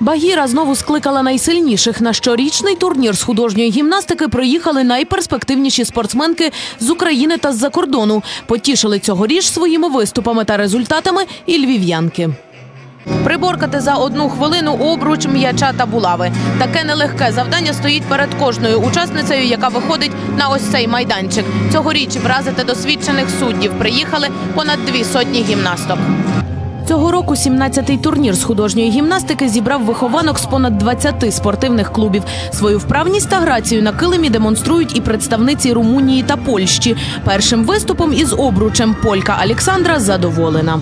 Багіра знову скликала найсильніших. На щорічний турнір з художньої гімнастики приїхали найперспективніші спортсменки з України та з-за кордону. Потішили цьогоріч своїми виступами та результатами і львів'янки. Приборкати за одну хвилину обруч, м'яча та булави. Таке нелегке завдання стоїть перед кожною учасницею, яка виходить на ось цей майданчик. Цьогоріч вразити досвідчених суддів приїхали понад дві сотні гімнасток. Цього року 17-й турнір з художньої гімнастики зібрав вихованок з понад 20 спортивних клубів. Свою вправність та грацію на килимі демонструють і представниці Румунії та Польщі. Першим виступом із обручем полька Олександра задоволена.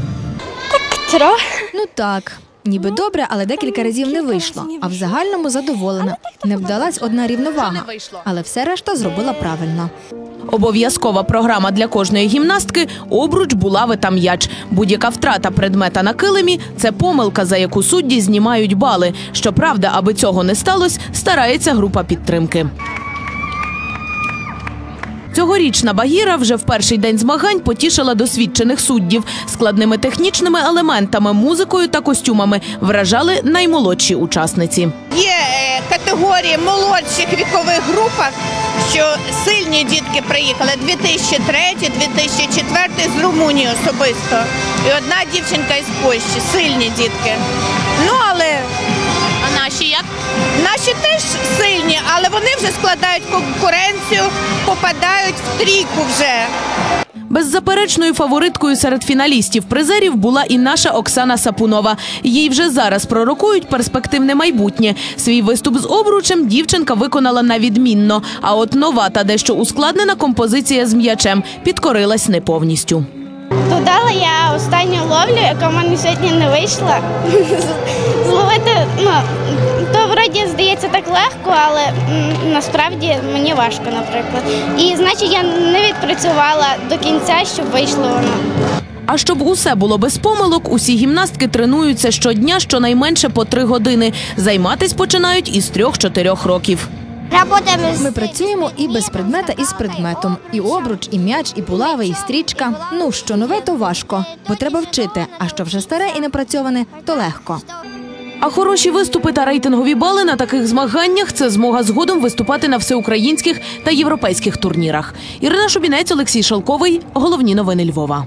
Ну так, ніби добре, але декілька разів не вийшло. А в загальному задоволена. Не вдалась одна рівновага, але все решта зробила правильно. Обов'язкова програма для кожної гімнастки обруч, булави та м'яч. Будь-яка втрата предмета на килимі це помилка, за яку судді знімають бали. Щоправда, аби цього не сталося, старається група підтримки. Цьогорічна Багіра вже в перший день змагань потішила досвідчених суддів. Складними технічними елементами, музикою та костюмами вражали наймолодші учасниці. Є е, категорії молодших вікових групах, що сильні дітки приїхали 2003, 2004 з Румунії особисто. І одна дівчинка із Польщі, сильні дітки. Ну але А наші як? наші теж сильні, але вони вже складають конкуренцію, попадають в трійку вже. Беззаперечною фавориткою серед фіналістів призерів була і наша Оксана Сапунова. Їй вже зараз пророкують перспективне майбутнє. Свій виступ з обручем дівчинка виконала на відмінно. А от нова та дещо ускладнена композиція з м'ячем підкорилась не повністю. Додала я останню ловлю, яка в мене сьогодні не вийшла. Зловити, ну, легко, але м, насправді мені важко, наприклад. І значить я не відпрацювала до кінця, щоб вийшло воно. А щоб усе було без помилок, усі гімнастки тренуються щодня щонайменше по три години. Займатись починають із трьох-чотирьох років. Ми працюємо і без предмета, і з предметом. І обруч, і м'яч, і булави, і стрічка. Ну, що нове, то важко, бо треба вчити. А що вже старе і напрацьоване, то легко. А хороші виступи та рейтингові бали на таких змаганнях це змога згодом виступати на всеукраїнських та європейських турнірах. Ірина Шубінець, Олексій Шалковий. Головні новини Львова.